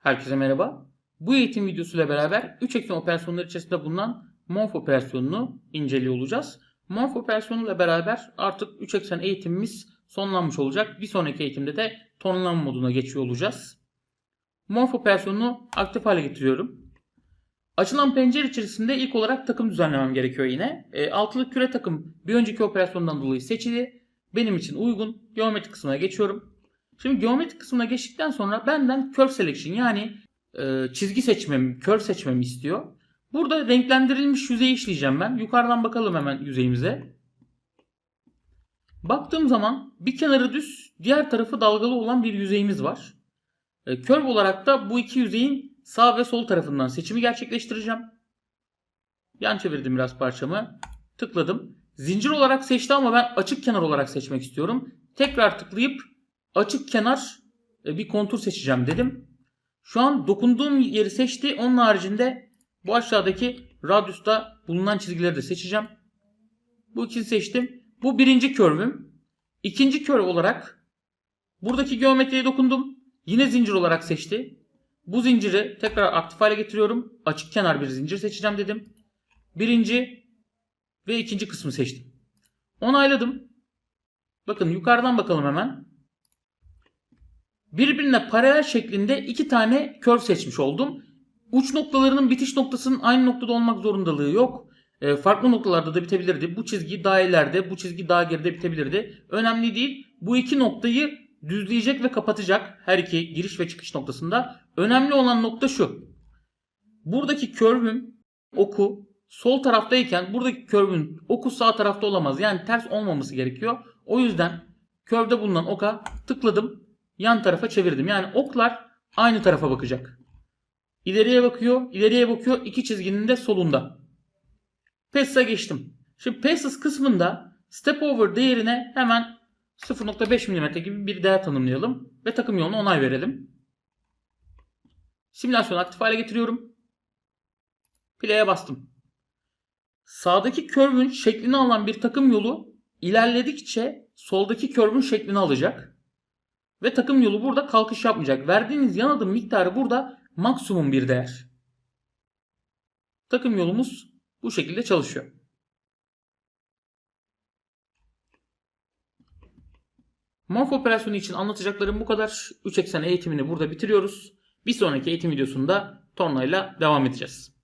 Herkese merhaba. Bu eğitim videosuyla beraber 3 eksen operasyonları içerisinde bulunan morph operasyonunu inceliyor olacağız. Morph operasyonuyla beraber artık 3 eksen eğitimimiz sonlanmış olacak. Bir sonraki eğitimde de tonlama moduna geçiyor olacağız. Morph operasyonunu aktif hale getiriyorum. Açılan pencere içerisinde ilk olarak takım düzenlemem gerekiyor yine. E, altılı küre takım bir önceki operasyondan dolayı seçili. Benim için uygun. Geometri kısmına geçiyorum. Şimdi geometri kısmına geçtikten sonra benden curve selection yani e, çizgi seçmemi, curve seçmemi istiyor. Burada renklendirilmiş yüzeyi işleyeceğim ben. Yukarıdan bakalım hemen yüzeyimize. Baktığım zaman bir kenarı düz, diğer tarafı dalgalı olan bir yüzeyimiz var. E, curve olarak da bu iki yüzeyin sağ ve sol tarafından seçimi gerçekleştireceğim. Yan çevirdim biraz parçamı. Tıkladım. Zincir olarak seçti ama ben açık kenar olarak seçmek istiyorum. Tekrar tıklayıp açık kenar e, bir kontur seçeceğim dedim. Şu an dokunduğum yeri seçti. Onun haricinde bu aşağıdaki radyusta bulunan çizgileri de seçeceğim. Bu ikisini seçtim. Bu birinci curve'üm. İkinci curve olarak buradaki geometriye dokundum. Yine zincir olarak seçti. Bu zinciri tekrar aktif hale getiriyorum. Açık kenar bir zincir seçeceğim dedim. Birinci ve ikinci kısmı seçtim. Onayladım. Bakın yukarıdan bakalım hemen. Birbirine paralel şeklinde iki tane curve seçmiş oldum. Uç noktalarının bitiş noktasının aynı noktada olmak zorundalığı yok. E, farklı noktalarda da bitebilirdi. Bu çizgi daha ileride, bu çizgi daha geride bitebilirdi. Önemli değil. Bu iki noktayı düzleyecek ve kapatacak her iki giriş ve çıkış noktasında. Önemli olan nokta şu. Buradaki curve'ün oku sol taraftayken buradaki curve'ün oku sağ tarafta olamaz. Yani ters olmaması gerekiyor. O yüzden curve'de bulunan oka tıkladım. Yan tarafa çevirdim. Yani oklar aynı tarafa bakacak. İleriye bakıyor, ileriye bakıyor. iki çizginin de solunda. PES'e geçtim. Şimdi PES'ız kısmında step over değerine hemen 0.5 mm gibi bir değer tanımlayalım ve takım yoluna onay verelim. Simülasyonu aktif hale getiriyorum. Play'e bastım. Sağdaki curve'ün şeklini alan bir takım yolu ilerledikçe soldaki curve'ün şeklini alacak. Ve takım yolu burada kalkış yapmayacak. Verdiğiniz yan adım miktarı burada maksimum bir değer. Takım yolumuz bu şekilde çalışıyor. Morph operasyonu için anlatacaklarım bu kadar. 3 eksen eğitimini burada bitiriyoruz. Bir sonraki eğitim videosunda tornayla devam edeceğiz.